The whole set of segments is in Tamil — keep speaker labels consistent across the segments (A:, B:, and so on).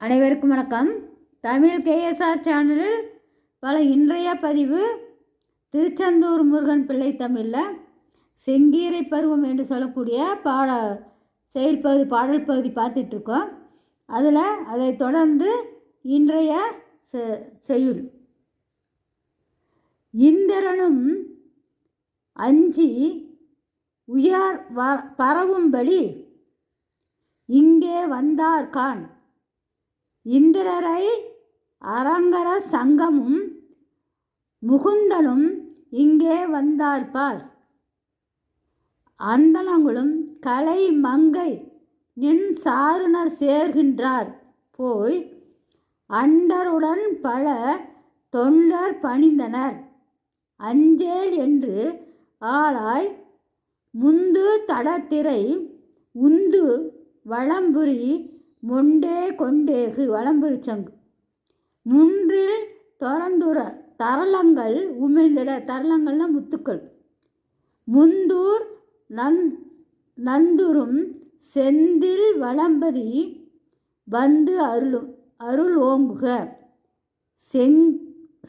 A: அனைவருக்கும் வணக்கம். தமிழ் கேஎஸ்ஆர் சேனலில் பல இன்றைய பதிவு திருச்செந்தூர் முருகன் பிள்ளை தமிழில் செங்கீரை பருவம் என்று சொல்லக்கூடிய பாட செயல்பகுதி பாடல் பகுதி பார்த்துட்ருக்கோம். அதில் அதை தொடர்ந்து இன்றைய செ- செய்யுள். இந்திரனும் அஞ்சி உயர் வ பரவும்படி இங்கே வந்தார் கான். இந்திரரை அரங்கர சங்கமும் முகுந்தனும் இங்கே வந்தார்பார் அந்தனங்களும் கலை மங்கை நின் சாருணர் சேர்கின்றார். போய் அண்டருடன் பல தொண்டர் பணிந்தனர். அஞ்சேல் என்று ஆளாய் முந்து தடத்திரை உந்து வளம்புரி மொண்டே கொண்டேகு வளம்புரி முன்றில் தொரந்துர தரளங்கள் உமிழ்ந்திட தரளங்கள்னா முத்துக்கள். முந்தூர் நந் நந்துரும் செந்தில் வளம்பதி வந்து அருளும் அருள் ஓங்குக. செங்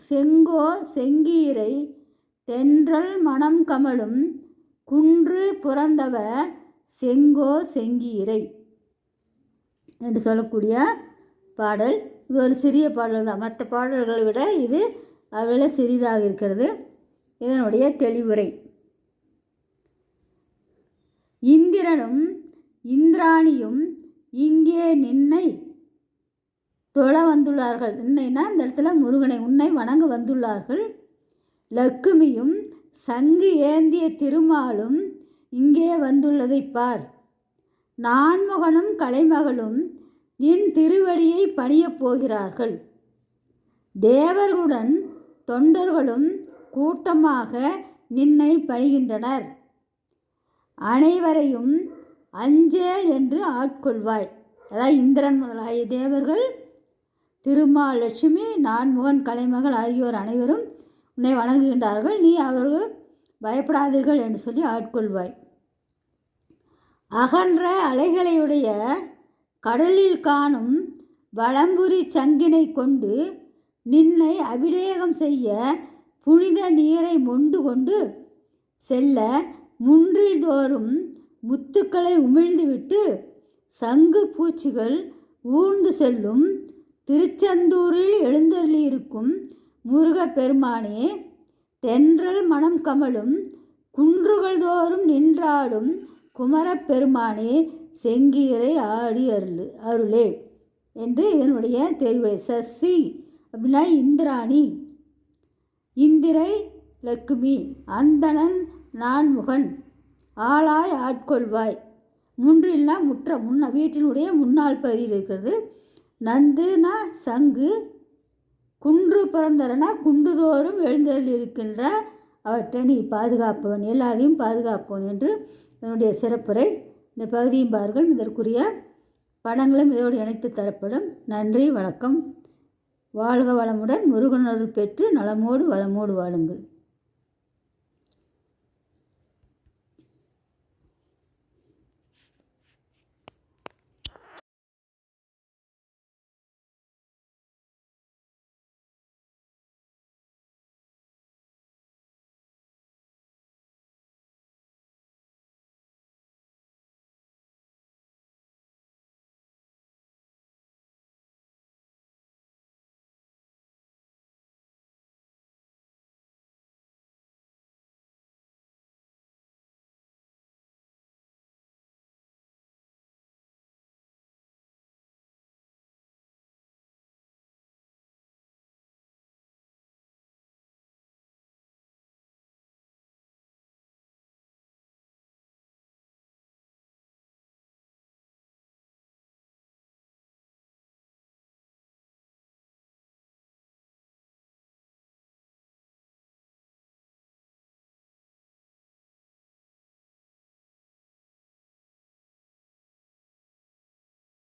A: செங்கோ செங்கீரை தென்றல் மணம் கமழும் குன்று புறந்தவ செங்கோ செங்கீரை. என்று சொல்லக்கூடிய பாடல். இது ஒரு சிறிய பாடல் தான். மற்ற பாடல்களை விட இது அவ்வளோ சிறிதாக இருக்கிறது. இதனுடைய தெளிவுரை. இந்திரனும் இந்திராணியும் இங்கே நின்னை தொழ வந்துள்ளார்கள். நின்னைனா இந்த இடத்துல முருகனை உன்னை வணங்க வந்துள்ளார்கள். லக்குமியும் சங்கு ஏந்திய திருமாலும் இங்கே வந்துள்ளதை பார். நான்முகனும் கலைமகளும் நின் திருவடியை பணியப் போகிறார்கள். தேவர்களுடன் தொண்டர்களும் கூட்டமாக நின்னை பணிகின்றனர். அனைவரையும் அஞ்சேல் என்று ஆட்கொள்வாய். அதாவது இந்திரன் முதலாகிய தேவர்கள் திருமால் லட்சுமி நான்முகன் கலைமகள் ஆகியோர் அனைவரும் உன்னை வணங்குகின்றார்கள். நீ அவர்கள் பயப்படாதீர்கள் என்று சொல்லி ஆட்கொள்வாய். அகன்ற அலைகளையுடைய கடலில் காணும் வளம்புரி சங்கினை கொண்டு நின்னை அபிஷேகம் செய்ய புனித நீரை மொண்டு கொண்டு செல்ல முன்றில் தோறும் முத்துக்களை உமிழ்ந்துவிட்டு சங்கு பூச்சிகள் ஊர்ந்து செல்லும் திருச்செந்தூரில் எழுந்தருளியிருக்கும் முருகப்பெருமானே தென்றல் மனம் கமலும் குன்றுகள் தோறும் நின்றாடும் குமரப்பெருமானே செங்கீரை ஆடி அருள் அருளே என்று இதனுடைய தெரிவுரை. சசி அப்படின்னா இந்திராணி இந்திரை லக்குமி அந்தணன் நான்முகன் ஆளாய் ஆட்கொள்வாய். முன்றில்னா முற்ற முன்ன வீட்டினுடைய முன்னாள் பகுதியில் இருக்கிறது. நந்துனா சங்கு குன்று பிறந்தரனா குன்றுதோறும் எழுந்தருள் இருக்கின்ற அவற்றை நீ பாதுகாப்பவன் எல்லாரையும் பாதுகாப்பவன் என்று இதனுடைய சிறப்புரை இந்த பகுதியும் பாருங்கள் இதற்குரிய படங்களும் இதோடு இணைத்து தரப்படும். நன்றி வணக்கம். வாழ்க வளமுடன் முருகனருள் பெற்று நலமோடு வளமோடு வாழுங்கள்.